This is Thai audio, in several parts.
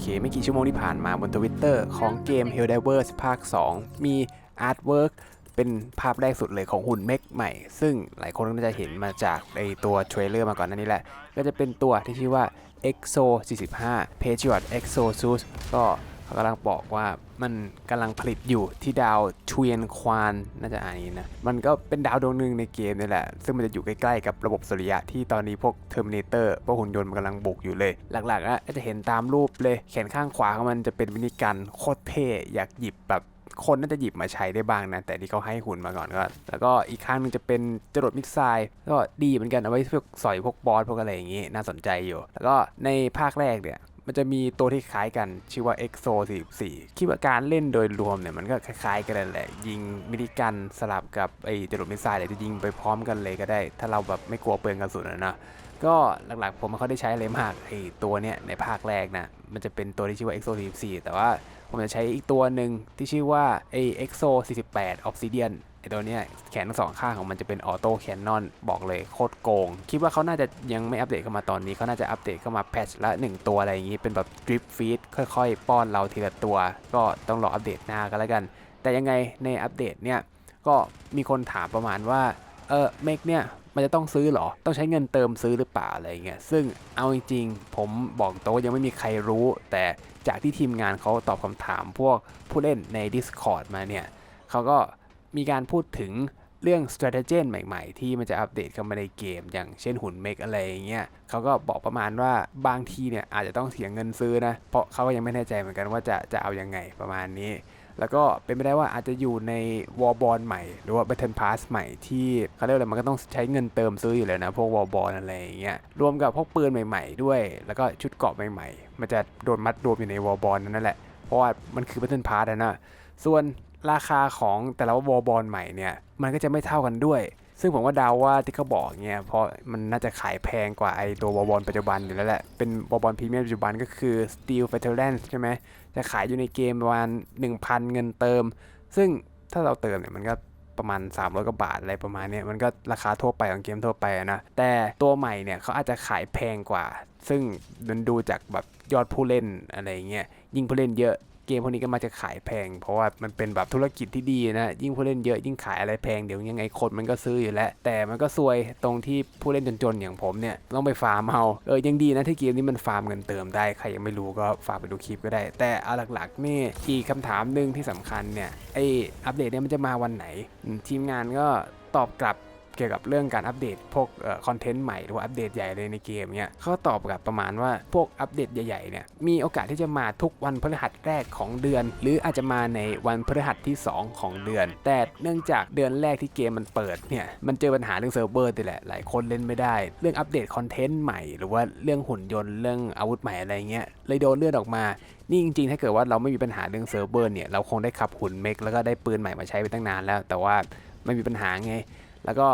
เค ไม่กี่ชั่วโมงที่ผ่านมาบนทวิตเตอร์ของเกม Helldivers ภาค 2 มีอาร์ตเวิร์กเป็นภาพแรกสุดเลยของหุ่นเมกใหม่ ซึ่งหลายคนก็น่าจะเห็นมาจากในตัวเทรลเลอร์มาก่อนนั่นนี่แหละ ก็จะเป็นตัวที่ชื่อว่า EXO 45 Patriot EXO Suit ก็ เขากำลังบอกว่ามันกำลังผลิตอยู่ที่ดาวเทวียนควานน่าจะอ่านนี้นะ มันก็เป็นดาวดวงหนึ่งในเกมนี่แหละ ซึ่งมันจะอยู่ใกล้ๆกับระบบสุริยะที่ตอนนี้พวก Terminator พวกหุ่นยนต์มันกำลังบุกอยู่เลย หลักๆอะก็จะเห็นตามรูปเลย แขนข้างขวาของมันจะเป็นมินิกันโคตรเท่อยากหยิบแบบคนน่าจะหยิบมาใช้ได้บ้างนะ แต่ที่เขาให้หุ่นมาก่อนก็ แล้วก็อีกข้างนึงจะเป็นจรวดมิสไซล์ก็ดีเหมือนกันเอาไว้พวกสอยพวกบอสพวกอะไรอย่างงี้น่าสนใจอยู่ แล้วก็ในภาคแรกเนี่ย มันจะมีตัวที่คล้ายกันชื่อว่า EXO 44คิดว่าการเล่นโดยรวมเนี่ยมันก็คล้ายๆ กันแหละ ยิงมินิกันสลับกับไอ้จรวดมิสไซล์เลยจะยิงไปพร้อมกันเลยก็ได้ ถ้าเราแบบไม่กลัวเปลืองกระสุนอะนะ ก็หลักๆผมไม่ค่อยได้ใช้อะไรมากไอ้ตัวเนี้ยในภาคแรกนะมันจะเป็นตัวที่ชื่อว่า EXO 44แต่ว่าผมจะใช้อีกตัวหนึ่งที่ชื่อว่าไอ้ EXO 48 Obsidian ไอ้ตัวเนี้ยแขนทั้งสองข้างของมันจะเป็นออโต้แคนนอนบอกเลยโคตรโกง คิดว่าเขาน่าจะยังไม่อัปเดตเข้ามาตอนนี้เขาน่าจะอัปเดตเข้ามาแพทช์ละ 1 ตัวอะไรอย่างนี้เป็นแบบดริปฟีดค่อยๆ ป้อนเราทีละตัว ก็ต้องรออัปเดตหน้ากันแล้วกัน แต่ยังไงในอัปเดตเนี่ยก็มีคนถามประมาณว่าเออเมกเนี่ยมันจะต้องซื้อหรอ ต้องใช้เงินเติมซื้อหรือเปล่าอะไรเงี้ย ซึ่งเอาจริงๆ ผมบอกโตรงว่ายังไม่มีใครรู้ แต่จากที่ทีมงานเขาตอบคำถามพวกผู้เล่นใน Discord มาเนี่ยเขาก็ มีการพูดถึงเรื่อง strategy ใหม่ๆ ที่มันจะอัปเดตเข้ามาในเกม อย่างเช่นหุ่นเมกอะไรอย่างเงี้ยเขาก็บอกประมาณว่าบางทีเนี่ยอาจจะต้องเสียเงินซื้อนะ เพราะเขาก็ยังไม่แน่ใจเหมือนกันว่าจะจะเอายังไงประมาณนี้ แล้วก็เป็นไปได้ว่าอาจจะอยู่ในวอลบอลใหม่ หรือว่า Battle Pass ใหม่ที่เขาเรียกอะไรมันก็ต้องใช้เงินเติมซื้ออยู่แล้วนะ พวกวอลบอลอะไรอย่างเงี้ยรวมกับพวกปืนใหม่ ๆ ด้วย แล้วก็ชุดเกราะใหม่ ๆ มันจะโดนมัดรวมอยู่ในวอลบอลนั่นแหละเพราะว่ามันคือ Battle Pass นะส่วน ราคาของแต่ละวอลบอลใหม่เนี่ยมันก็จะไม่เท่ากันด้วย ซึ่งผมว่าดาวว่าที่เขาบอกเนี่ยเพราะมันน่าจะขายแพงกว่าไอตัววอลบอลปัจจุบันอยู่แล้วแหละเป็นวอลบอลพรีเมียมปัจจุบันก็คือ Steel Veterans ใช่ไหมจะขายอยู่ในเกมประมาณ 1,000 เงินเติม ซึ่งถ้าเราเติมเนี่ยมันก็ประมาณ 300กว่าบาทอะไรประมาณนี้มันก็ราคาทั่วไปของเกมทั่วไปนะ แต่ตัวใหม่เนี่ยเขาอาจจะขายแพงกว่า ซึ่งมันดูจากแบบยอดผู้เล่นอะไรเงี้ยยิ่งผู้เล่นเยอะ เกมพวกนี้ก็มักจะขายแพง เพราะว่ามันเป็นแบบธุรกิจที่ดีนะ ยิ่งผู้เล่นเยอะยิ่งขายอะไรแพงเดี๋ยวยังไงคนมันก็ซื้ออยู่แล้ว แต่มันก็ซวยตรงที่ผู้เล่นจนๆอย่างผมเนี่ยต้องไปฟาร์มเอาเออยังดีนะที่เกมนี้มันฟาร์มเงินเติมได้ใครยังไม่รู้ก็ฝากไปดูคลิปก็ได้ แต่เอาหลักๆนี่อีกคำถามหนึ่งที่สำคัญเนี่ยไออัปเดตเนี่ยมันจะมาวันไหน ทีมงานก็ตอบกลับ เกี่ยวกับเรื่องการอัปเดตพวกคอนเทนต์ใหม่หรือว่าอัปเดตใหญ่เลยในเกมเนี่ยเขาตอบกับประมาณว่าพวกอัปเดตใหญ่ๆเนี่ยมีโอกาสที่จะมาทุกวันพฤหัสแรกของเดือน หรืออาจจะมาในวันพฤหัสที่ 2 ของเดือน แต่เนื่องจากเดือนแรกที่เกมมันเปิดเนี่ยมันเจอปัญหาเรื่องเซิร์ฟเวอร์นี่แหละหลายคนเล่นไม่ได้ เรื่องอัปเดตคอนเทนต์ใหม่หรือว่าเรื่องหุ่นยนต์เรื่องอาวุธใหม่อะไรเงี้ยเลยโดนเลื่อนออกมานี่จริงๆ ถ้าเกิดว่าเราไม่มีปัญหาเรื่องเซิร์ฟเวอร์เนี่ย เราคงได้ขับหุ่นเมกแล้วก็ได้ปืนใหม่มาใช้ไปตั้งนานแล้ว แต่ว่าไม่มีปัญหาไง แล้วก็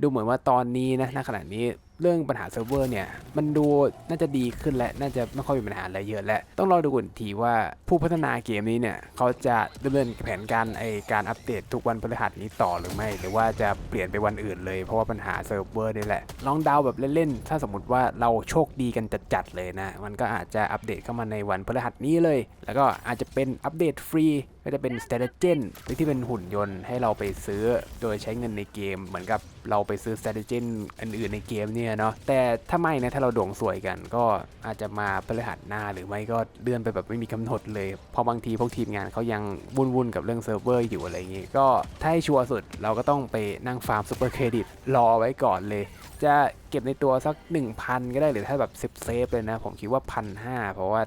ดูเหมือนว่าตอนนี้นะณขณะนี้เรื่องปัญหาเซิร์ฟเวอร์เนี่ย มันดูน่าจะดีขึ้นและน่าจะไม่ค่อยมีปัญหาอะไรเยอะแล้ว ต้องรอดูก่อนทีว่าผู้พัฒนาเกมนี้เนี่ย เขาจะดำเนินแผนการไอการอัปเดตทุกวันพฤหัสนี้ต่อหรือไม่ หรือว่าจะเปลี่ยนไปวันอื่นเลยเพราะว่าปัญหาเซิร์ฟเวอร์นี่แหละ ลองเดาแบบเล่นๆ ถ้าสมมติว่าเราโชคดีกันจัดๆเลยนะ มันก็อาจจะอัปเดตเข้ามาในวันพฤหัสนี้เลย แล้วก็อาจจะเป็นอัปเดตฟรี ก็จะเป็น s t r a t e g y ที่เป็นหุ่นยนต์ให้เราไปซื้อโดยใช้เงินในเกม เหมือนกับเราไปซื้อ s t r a t e g y อื่นๆในเกมเนี่ยเนาะแต่ถ้าไม่นะถ้าเราดวงสวยกัน ก็อาจจะมาพฤหัสหน้าหรือไม่ก็เลื่อนไปแบบไม่มีกำหนดเลยเพราะบางทีพวกทีมงานเขายังวุ่นๆกับเรื่องเซิร์ฟเวอร์อยู่อะไรอย่างงี้ ก็ถ้าให้ชัวร์สุดเราก็ต้องไปนั่งฟาร์มซูเปอร์เครดิตรอไว้ก่อนเลย จะเก็บในตัวสัก 1,000 ก็ได้หรือถ้าแบบเซฟเลยนะ ผมคิดว่า 1,500 เพราะว่า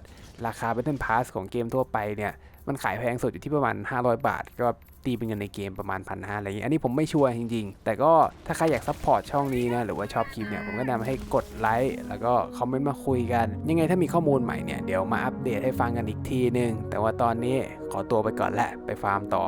ราคา Battle Pass ของเกมทั่วไปเนี่ย มันขายแพงสุดอยู่ที่ประมาณ 500 บาท ก็ตีเป็นเงินในเกมประมาณ1,500อะไรอย่างนี้ อันนี้ผมไม่ชัวร์จริงๆ แต่ก็ถ้าใครอยากซัพพอร์ตช่องนี้นะ หรือว่าชอบคลิปเนี่ย ผมก็แนะนำให้กดไลค์ แล้วก็คอมเมนต์มาคุยกัน ยังไงถ้ามีข้อมูลใหม่เนี่ย เดี๋ยวมาอัปเดตให้ฟังกันอีกทีนึง แต่ว่าตอนนี้ขอตัวไปก่อนแหละไปฟาร์มต่อ